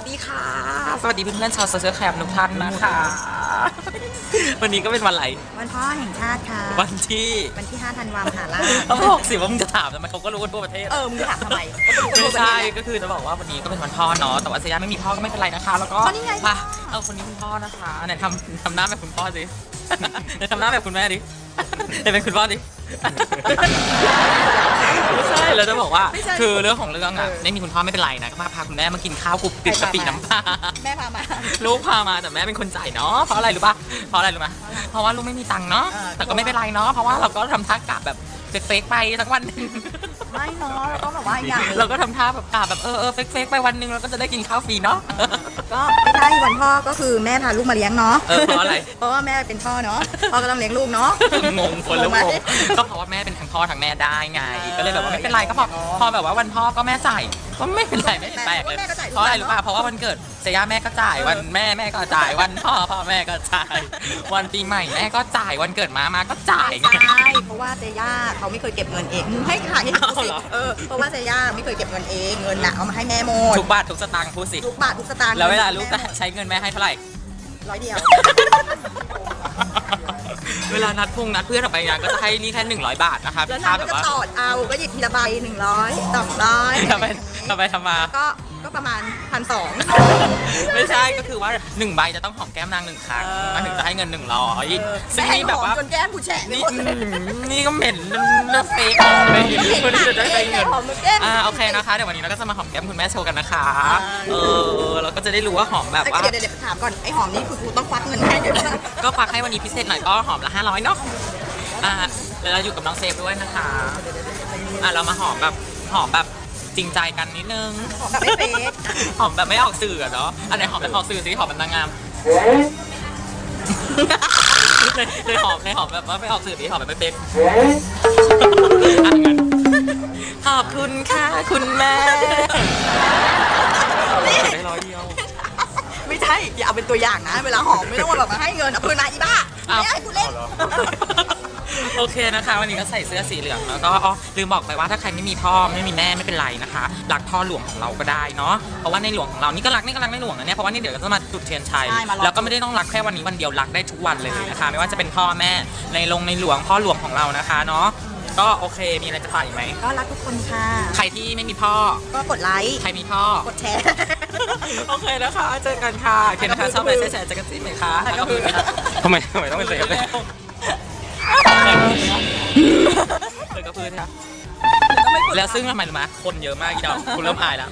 วัสดีค่ะ สวัสดีเพื่อนๆชาวโซเชียลแคมทุกท่านนะคะ วันนี้ก็เป็นวันอะไร วันพ่อแห่งชาติค่ะ วันที่ วันที่ 5 ธันวาคมหาราชเขาบอกสิว่ามึงจะถามทำไมเขาก็รู้กันทั่วประเทศ เออ มึงจะถามทำไมไม่ใช่ ก็คือจะบอกว่าวันนี้ก็เป็นวันพ่อเนาะ แต่ว่าเซย่าไม่มีพ่อก็ไม่เป็นไรนะคะ แล้วก็ก็นี่ไงมาเอาคนนี้คุณพ่อนะคะไหนทำทำหน้าแบบคุณพ่อสิไหนทำหน้าแบบคุณแม่ดิไหนเป็นคุณพ่อดิไม่ใช่ เราจะบอกว่า ไม่ใช่คือเรื่องของเรื่องอะเออ ไม่มีคุณพ่อไม่เป็นไรนะก็มาพาคุณแม่มากินข้าวกรุบกริบใครกะพาปิมาน้ำปลาแม่พามา ลูกพามาแต่แม่เป็นคนจ่ายเนาะเพราะอะไรรู้ป่ะเพราะอะไรรู้ไหมเพราะว่าลูกไม่มีตังค์เนาะเออ แต่ก็ไม่เป็นไรเนาะเพราะว่าเราก็ทำท่ากะแบบ เฟกๆไปสักวันหนึ่งไม่เนาะเราต้องแบบว่าอย่างหนึ่งเราก็ทำท่าแบบกาแบบเออเออเฟกเฟกไปวันหนึ่งเราก็จะได้กินข้าวฟรีเนาะก็ไม่ใช่วันพ่อก็คือแม่พาลูกมาเลี้ยงเนาะเออเพราะอะไรเพราะว่าแม่เป็นพ่อเนาะพ่อก็ต้องเลี้ยงลูกเนาะงงคนแล้วงงไหมงงก็เพราะว่าแม่เป็นทั้งพ่อทั้งแม่ได้ไงเออก็เลยแบบว่าไม่เป็นไรก็พออ๋อพอแบบว่าวันพ่อก็แม่จ่ายก็ไม่เป็นไรไม่แปลกเลยแม่ก็จ่ายเพราะอะไรทุรู้กวันป่ะเพราะว่าวันเกิดเซย่าแม่ก็จ่ายวันแม่แม่ก็จ่ายวันพ่อพ่อแม่ก็จ่าย วันปีใหม่แม่ก็จ่ายวันเกิดมามาก็จ่ายไงใช่เพราะ ว่าเซย่าเขาไม่เคยเก็บเงินเองมึงให้ขายให้ดูเอาสิเหรอเออเพราะว่าเซย่าไม่เคยเก็บเงินเองเงินน่ะเอามาให้แม่หมดทุกบาททุกสตางค์พูดสิทุกบาททุกสตางค์แล้วเวลาลูกแม่หมดใช้เงินแม่ให้เท่าไหร่ร้อยเดียว เวลานัดพงนัดเพื่อนออกไปงานก็จะให้นี่แค่100บาทนะคะแล้วค่านาแบก็บจะว่าตอดเอาก็หยิบทีละใบหนึ่งร้อยสองร้อยทำไมทำไมทำมาก็ก็ประมาณพันสอง ไม่ใช่ก็คือว่าหนึ่งใบจะต้องหอมแก้มนางหนึ่งครั้งเออมันถึงจะให้เงินหนึ่งร้อยซึ่งแม่นี่แบบว่าจนแก้มกูแฉะนี่นี่อืมนี่ก็เหม็นน่าเฟกเลยเพื่อที่จะได้ได้เงินหอมแก้มอ่าโอเคนะคะเดี๋ยววันนี้เราก็จะมาหอมแก้มคุณแม่โชว์กันนะคะอ่าเออเราก็จะได้รู้ว่าหอมแบบว่าเดี๋ยวเดี๋ยวเดี๋ยวถามก่อนไอ้หอมนี่คือกูต้องควักเงินให้เดี๋ยวนะก็ฝากให้วันนี้พิเศษหน่อยก็หอมละ500เนาะอ่าแล้วเราอยู่กับน้องเซฟด้วยนะคะอ่าเรามาหอมแบบหอมแบบ จริงใจกันนิดนึงหอมแบบไม่เฟกหอมแบบไม่ออกสื่ออะเนาะอันไหนหอมแบบออกสื่อสิหอมแบบนางงามเลยเลยหอมเลยหอมแบบว่าไม่ออกสื่อดิหอมแบบไม่เป็นอะงั้นขอบคุณค่ะคุณแม่ได้ร้อยเดียวไม่ใช่อย่าเอาเป็นตัวอย่างนะ เวลาหอมไม่ต้องมาแบบมาให้เงินเอาปืนมาอีบ้าอ้าวไม่ให้กูเล่น โอเคนะคะ วันนี้ก็ใส่เสื้อสีเหลืองแล้วก็อ๋อลืมบอกไปว่าถ้าใครไม่มีพ่อไม่มีแม่ไม่เป็นไรนะคะรักพ่อหลวงของเราก็ได้เนาะเพราะว่าในหลวงของเรานี่ก็รักนี่ก็รักในหลวงนะเนี่ยเพราะว่านี่เดี๋ยวก็จะมาจุดเทียนชัยใช่มารอ แล้วก็ไม่ได้ต้องรักแค่วันนี้วันเดียวรักได้ทุกวันเลยนะคะ ไม่ว่าจะเป็นพ่อแม่ในลงในหลวงพ่อหลวงของเรานะคะเนาะก็โอเคมีอะไรจะฝากอีกไหมก็รักทุกคนค่ะ ใครที่ไม่มีพ่อก็กดไลค์ ใครมีพ่อ กดแชร์ โอเคนะคะ เจอกันค่ะโอเคนะคะชอบอะไรแชร์ๆเจอกันสิไหมคะแล้วก็คือทำไมทำไมต้องเป็นเสียงเลย เออก็คือค่ะแล้วซึ่งทำไมรู้ไหมคนเยอะมากอีดอกคุณเริ่มอายแล้ว